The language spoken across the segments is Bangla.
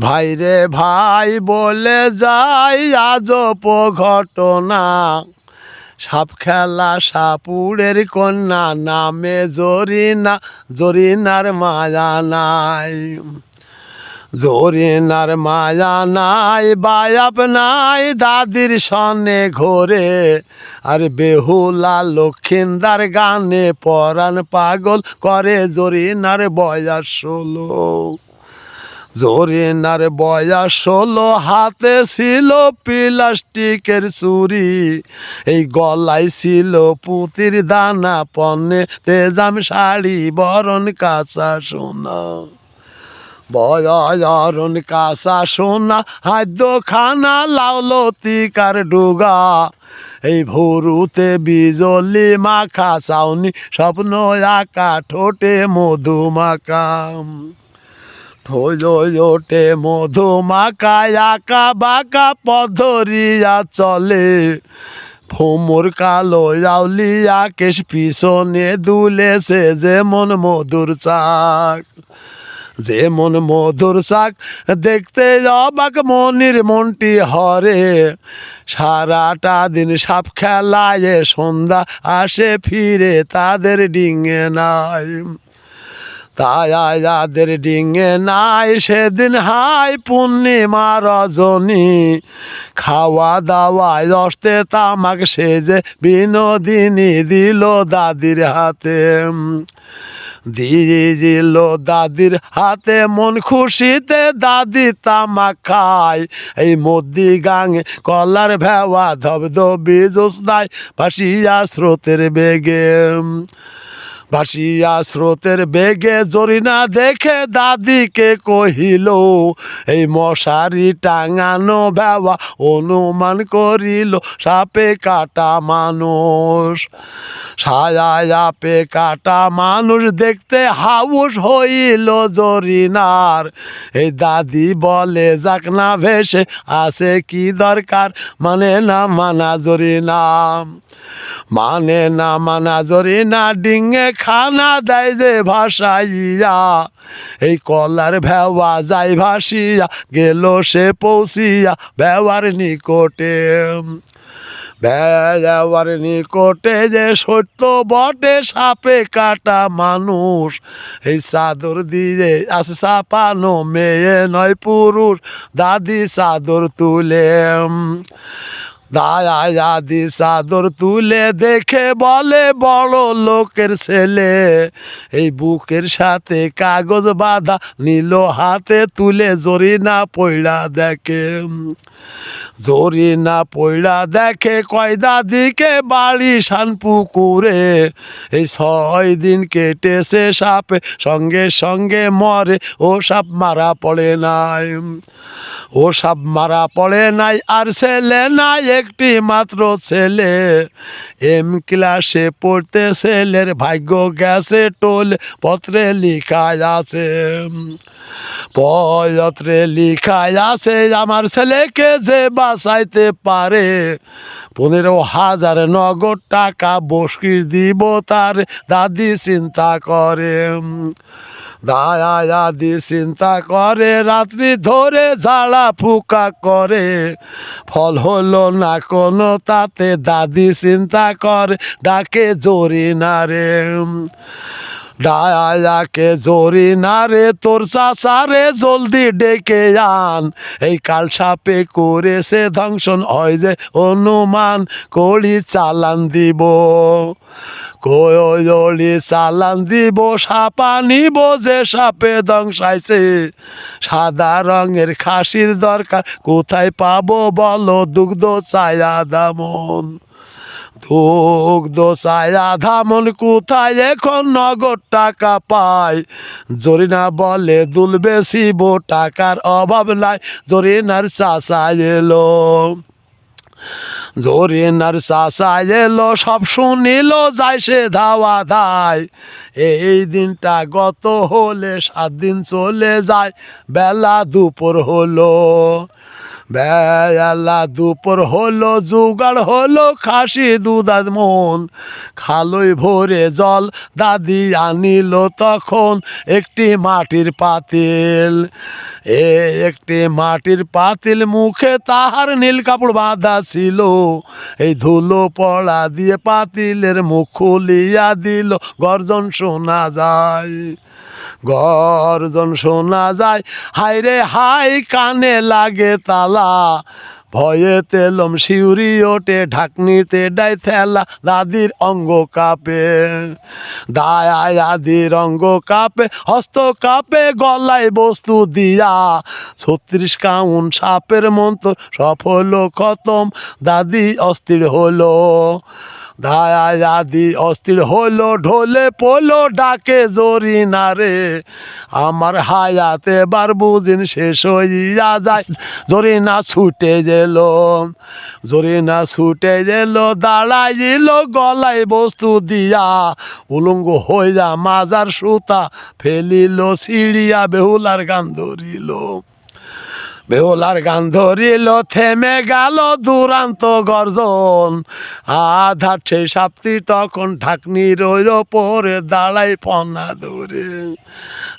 ভাই রে ভাই, বলে যাই আজব ঘটনা। সাপ খেলা সাপুরের কন্যা, নামে জরিনা, জরিনার মায়া নাই। জরিনার মায়া নাই বায়াপ নাই, দাদির সনে ঘোরে। আর বেহুলা লক্ষিন্দার গানে পরাণ পাগল করে জরিনার বয়স ষোলো। জরিনার বয়স ষোলো, হাতে ছিল প্লাস্টিকের চুরি। এই গলায় ছিল পুতির দানা, পণ্যে তেজাম শাড়ি, বরণ কাঁচা সোনা। বয়রণ কাঁচা সোনা হাদ্য খানা লাউলতিকার ডুগা। এই ভুরুতে বিজলি মাখা চাউনি স্বপ্ন আঁকা, ঠোঁটে মধু মাকাম ঠোজোটে মধু মাকা আঁকা বাঁকা পধরিয়া চলে। ভোমর কালো জাউলিয়া কেশ পিছনে দুলেছে যেমন মধুর চাক। যেমন মধুর শাক দেখতে অবাক মনির মনটি হরে। সারাটা দিন সাপ খেলায় সন্ধ্যা আসে ফিরে তাদের ডিঙে নাই। তাই যাদের ডিঙে নাই সেদিন হাই পূর্ণিমা রজনী। খাওয়া দাওয়ায় দশতে তামাক সেজে বিনোদিনী দিল দাদির হাতে। দিয়ে দিল দাদির হাতে মন খুশিতে দাদি তামাক খায়। এই মদ্দি গাঙে কলার ভেওয়া ধব ধবধবি জোসনায় ভাসিয়া স্রোতের বেগে। ভাসিয়া স্রোতের বেগে জরিনা দেখে দাদিকে কহিল, এই মশারি টাঙানো বেওয়া অনুমান করিল, সাপে কাটা মানুষ। ছায়াপে কাটা মানুষ দেখতে হাউস হইল জরিনার। এই দাদি বলে, যাক না ভেসে, আছে কি দরকার? মানে না মানা জরিনা। মানে না মানা জরিনা, ডিঙে খানা দেয় যে ভাসাইয়া, এই কলার ভেওয়া যাই ভাসিয়া, গেল সে পৌঁছিয়া ভেওয়ার নিকটে। বেয়ার নিকটে যে সত্য বটে, সাপে কাটা মানুষ। এই চাদর দিয়ে আছে চাপানো মেয়ে নয় পুরুষ, দাদি চাদর তুলে। দায়া দাদি চাদর তুলে দেখে বলে, বড় লোকের ছেলে, এই বুকের সাথে কাগজ বাঁধা নিল হাতে তুলে জরি না পইড়া দেখে। জরি না পইড়া দেখে কয়দা দিকে বাড়ি শানপুকুরে এই ছয় দিন কেটেছে সাপে, সঙ্গে সঙ্গে মরে, ও সাপ মারা পড়ে নাই। ও সাপ মারা পড়ে নাই, আর ছেলে নাই একটি মাত্র ছেলে। এম ক্লাসে পড়তে ছেলের ভাগ্য গেছে টোল পত্রে লিখা আছে। পত্রে লিখা আছে আমার ছেলেকে যে বাঁচাইতে পারে। পনেরো হাজার নগদ টাকা বসকিস দিব তার দাদি চিন্তা করে। দায়া আদি চিন্তা করে, রাত্রি ধরে ঝাড়া ফুকা করে। ফল হলো না কোনো, তাতে দাদি চিন্তা করে, ডাকে জোরি না রে। ডায়াকে জোরি না রে, তোর চাচারে জলদি ডেকে আন। এই কাল সাপে করেছে ধ্বংসন, হয় যে অনুমান কড়ি চালান দিব। কয়লি চালান দিব, সাপা নিব যে সাপে ধ্বংসাইছে। সাদা রঙের খাসির দরকার, কোথায় পাবো বলো দুগ্ধ চায়া দামন। দুগ্ধ চায়া ধামন কোথায়? এখন নগদ টাকা পায় জরিনা বলে দুলবে শিব টাকার অভাব নাই। জরিনার চাষা এলো। জরিনার চাষা এলো, সব শুনিল, যায় সে ধাওয়া ধায় এই দিনটা গত হলে, সাত দিন চলে যায়, বেলা দুপুর হলো। বেলা দুপুর হলো জোগাড় হলো, খাসি দুধার মন খালই ভরে জল দাদি আনিল তখন একটি মাটির পাতিল। এ একটি মাটির পাতিল মুখে তাহার নীল কাপড় বাঁধা ছিল। এই ধুলো পড়া দিয়ে পাতিলের মুখ খুলিয়া দিল, গর্জন শোনা যায়। গর্জন শোনা যায়। রে হাই কানে লাগে তালা। ভয়ে তেলম শিউরি ওঠে, ঢাকনিতে ডাই থেলা দাদির অঙ্গ কাপে। দায় আদির অঙ্গ কাপে, হস্ত কাপে গলায় বস্তু দিয়া। ছত্রিশ কাউন সাপের মন্ত্র, সফল খতম, দাদি অস্থির হলো। দায় আদি অস্থির হলো, ঢোলে পোলো ডাকে জরি না রে। আমার হায়াতে এবার বুঝিন শেষ হইয়া যায় জরি না ছুটে গেল না ছুটে গেল দাঁড়াইল গলায় বস্তু দিয়া। উলঙ্গ হইয়া মাজার সুতা ফেলিল, সিঁড়িয়া বেহুলার গান ধরিল। বেহুলার গান ধরিল, থেমে গেল দুরান্ত গর্জন। আধা সেই সাপ্তি তখন ঢাকনি রইল, পরে দাঁড়াই ফনা ধরে।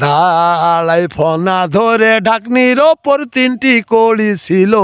দাঁড়াই ফনা ধরে, ঢাকনির ওপর তিনটি কড়ি ছিল।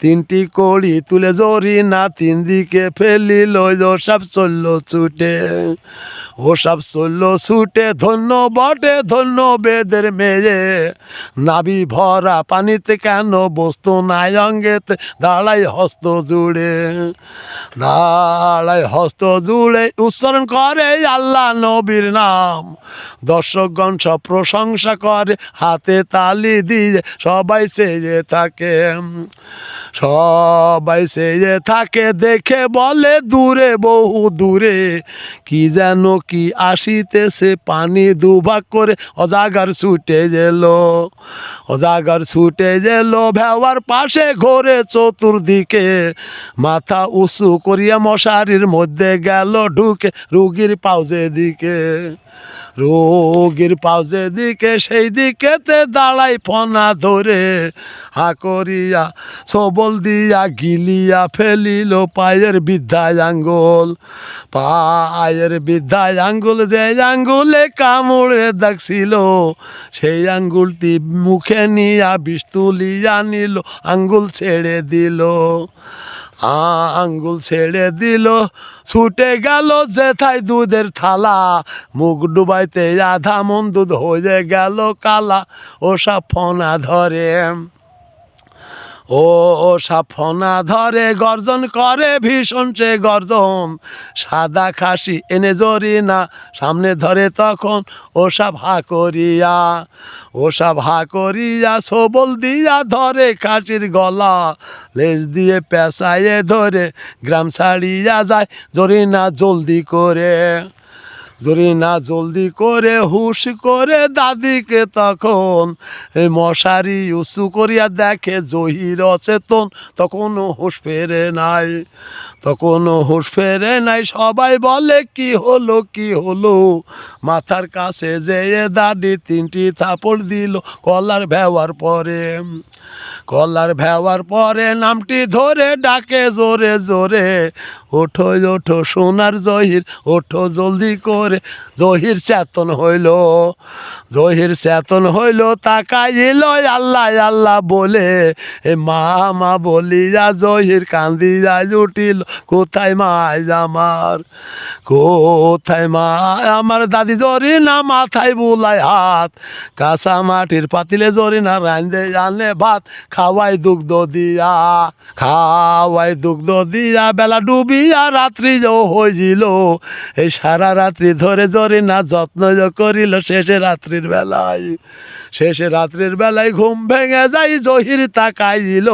তিনটি কড়ি তুলে জরি না তিন দিকে ফেলিল সব চলল ছুটে। ও সব চলল ছুটে, ধন্য বটে ধন্য বেদের মেয়ে। নাবি ভরা পানিতে কেন বস্তু নাই অঙ্গেতে? দাঁড়াই হস্ত জুড়ে দাঁড়াই হস্ত জুড়ে উচ্চারণ করে আল্লাহ নবীর নাম। দর্শকগণ সব প্রশংসা করে, হাতে তালি দিয়ে সবাই সেজে থাকে। সবাই সেজে থাকে, দেখে বলে দূরে, বহু দূরে। কি যেন কি আসিতেছে পানি দুভাগ করে, অজাগার ছুটে গেল, অজাগার ছুটে গেল ভেওয়ার পাশে ঘোরে চতুর্দিকে। মাথা উঁচু করিয়া মশারির মধ্যে গেল ঢুকে রুগীর পাউজে দিকে রোগীর পাউজে দিকে সেই দিকেতে দাঁড়াই ফনা ধরে। হা করিয়া সবল দিয়া গিলিয়া ফেলিল পায়ের বিদ্যায় আঙ্গুল। পায়ের বিদ্যায় আঙ্গুল যে আঙ্গুলে কামড়ে দেখছিল, সেই আঙ্গুলটি মুখে নিয়া বিষ তুলিয়া নিল, আঙ্গুল ছেড়ে দিল। আঙ্গুল ছেড়ে দিল, ছুটে গেল যেথায় দুধের থালা। মুখ ডুবাইতে আধা মন দুধ হয়ে গেল কালা, ওসা ফোনা ধরে। ও সাফনা ধরে গর্জন করে ভীষণ সে গর্জন। সাদা খাসি এনে জরি না, সামনে ধরে তখন ও সব হা করিয়া, ও সব হা করিয়া সবল দিয়া ধরে খাসির গলা। লেজ দিয়ে পেঁচাইয়ে ধরে গ্রাম ছাড়িয়া যায়, জরি না জলদি করে। জরি না জলদি করে হুশ করে দাদিকে তখন মশারি উঁচু করিয়া দেখে জহির অচেতন তখনও হুশ ফেরে নাই তখনও হুশ ফেরে নাই। সবাই বলে, কি হলো কি হলো? মাথার কাছে যেয়ে দাদি তিনটি থাপড় দিল, কলার ভেওয়ার পরে। কলার ভেওয়ার পরে নামটি ধরে ডাকে জোরে জোরে, ওঠো ওঠো সোনার জহির, ওঠো জলদি করে জহির চেতন হইল, জহির চেতন হইল, তাকাইল, আল্লাহ আল্লাহ বলে, এ মা মা বলিয়া জহির কান্দিয়া উঠিল, কোথায় মাই আমার, কোথায় মা আমার? দাদি জরি না মাথায় বুলাই হাত, কাঁচা মাটির পাতিলে জরি না রান্ধে আনে ভাত, খাওয়াই দুগ্ধ দিয়া, খাওয়াই দুগ্ধ দিয়া, বেলা ডুবিয়া রাত্রি যে হয়েছিল এই সারা রাত্রি ধরে ধরে না যত্ন করিল শেষে রাত্রির বেলায়। শেষে রাত্রির বেলায় ঘুম ভেঙে যাই জহির তাকাইল।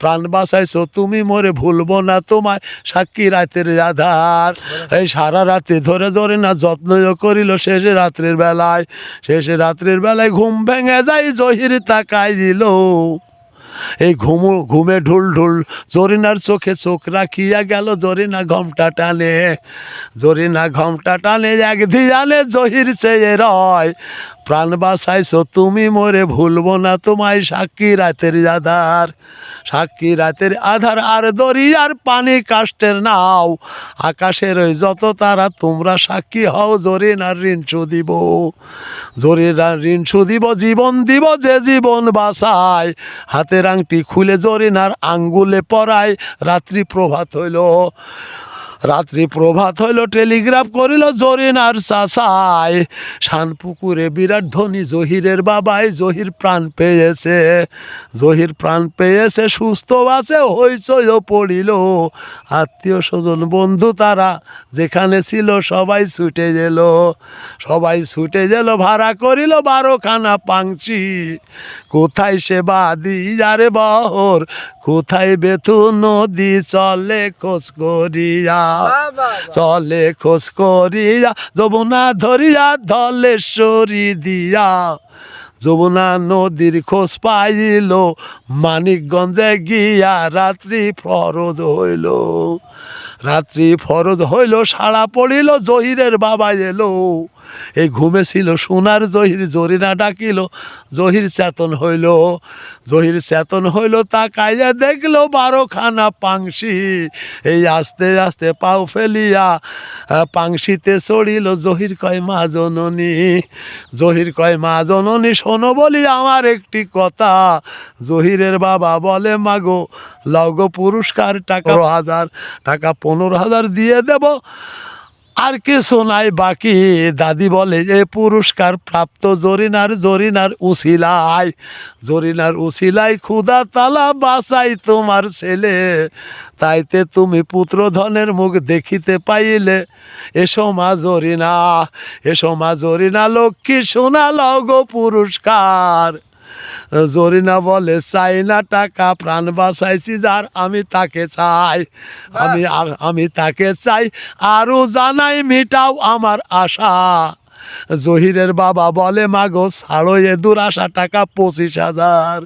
প্রাণ বাঁচাইছো তুমি মোরে ভুলবো না তোমায়, সাক্ষী রাতের আধার। এই সারা রাত্রি ধরে ধরে না যত্ন করিল শেষে রাত্রির বেলায়। শেষে রাত্রির বেলায় ঘুম ভেঙে যাই জহির তাকাই দিল এই ঘুম, ঘুমে ঢুল ঢুল, জরিনার চোখে চোখ রাখিয়া গেল জরিনা ঘমটা টানে। জরিনা ঘমটা টানে, এক ধিয়ানে জহির চেয়ে রয়। প্রাণ বাঁচাইছো তুমি মোরে, ভুলবো না তোমায় সাক্ষী রাতের আধার। সাক্ষী রাতের আধার আর দরিয়ার পানি কাষ্টের নাও। আকাশের ওই যত তারা, তোমরা সাক্ষী হও, জরিনার ঋণ দিব জরিনার ঋণ দিব জীবন দিব যে জীবন বাঁচায়। হাতের আংটি খুলে জরিনার আঙ্গুলে পরায় রাত্রি প্রভাত হইল। রাত্রি প্রভাত হইল, টেলিগ্রাফ করিল, জরিনার চাষায় শানপুকুরে বিরাট ধনী জহিরের বাবাই জহির প্রাণ পেয়েছে। জহির প্রাণ পেয়েছে, সুস্থ আছে, হইচইও পড়িল। আত্মীয় স্বজন, বন্ধু তারা, যেখানে ছিল সবাই ছুটে গেল। সবাই ছুটে গেল, ভাড়া করিল, বারোখানা পাংচি। কোথায় সে বাদি যারে বহর কোথায় বেথু নদী চলে খোঁজ করিয়া? চলে খোঁজ করিয়া, যমুনা ধরিয়া, ধলেশ্বরী দিয়া। যমুনা নদীর খোঁজ পাইল, মানিকগঞ্জে গিয়া রাত্রি ফরজ হইল। রাত্রি ফরজ হইল সাড়া পড়িল, জহিরের বাবা এলো। এই ঘুমে ছিল সোনার জহির জরিনা ডাকিল জহির চেতন হইল। জহির চেতন হইল তাকাইয়া দেখল বারোখানা পাংশি। এই আস্তে আস্তে পাও ফেলিয়া পাংশিতে চড়িল। জহির কয় মা জননী জহির কয় মা জননী শোনো বলি আমার একটি কথা। জহিরের বাবা বলে মাগো লগো পুরস্কার টাকা হাজার টাকা পনেরো হাজার দিয়ে দেব। আর কিছু নাই, বাকি দাদি বলে যে, পুরস্কার প্রাপ্ত জরিনার জরিনার উসিলাই জরিনার উসিলাই ক্ষুদা তালা বাসাই তোমার ছেলে। তাইতে তুমি পুত্র ধনের মুখ দেখিতে পাইলে। এসো মা জরিনা, এসো মা জরিনা, লক্ষ্মী শোনা লগো পুরস্কার। জরিনা বলে চাই না টাকা প্রাণ বাঁচাইছি যার আমি তাকে চাই। আমি আমি তাকে চাই। আরও জানাই মিটাও আমার আশা। জহিরের বাবা বলে মাগো ছাড়ো এ দুরাশা টাকা পঁচিশ হাজার।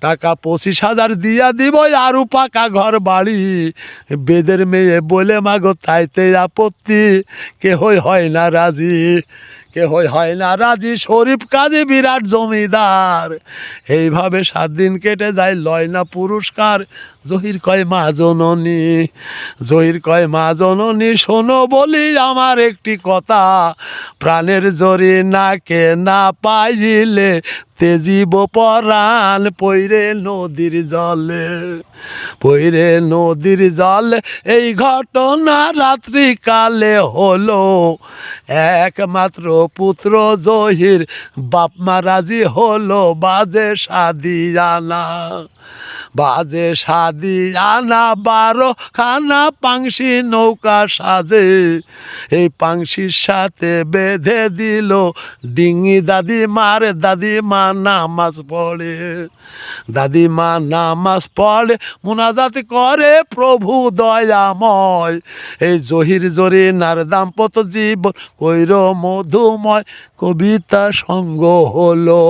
টাকা পঁচিশ হাজার দিয়া দিব আরও পাকা ঘর বাড়ি। বেদের মেয়ে বলে মাগো তাইতে আপত্তি কেহই হয় না রাজি। কেহই হয় না রাজি। শরীফ কাজে বিরাট জমিদার। এইভাবে সাত দিন কেটে যায়, লয় না পুরস্কার। জহির কয়, মা জননী, জহির কয়, মা জননী, শোনো বলি আমার একটি কথা। প্রাণের জরি নাকে না পাইলে তেজিব পরাণ, পৈরে নদীর জলে, পৈরে নদীর জল। এই ঘটনা রাত্রিকালে হলো। একমাত্র পুত্র জহির, বাপ মা রাজি হলো, বাজে সাদিয়ানা। বাজে সাদিয়ানা বারো, খানা পাংশি নৌকা সাজে। এই পাংশির সাথে বেঁধে দিল, ডিঙি দাদি মারে দাদি মা নামাজ পড়ে। দাদি মা নামাজ পড়ে, মোনাজাত করে প্রভু দয়াময়। এই জহির জরি নার দাম্পত্য জীবন কৈর মধুময়, কবিতা সঙ্গ হলো।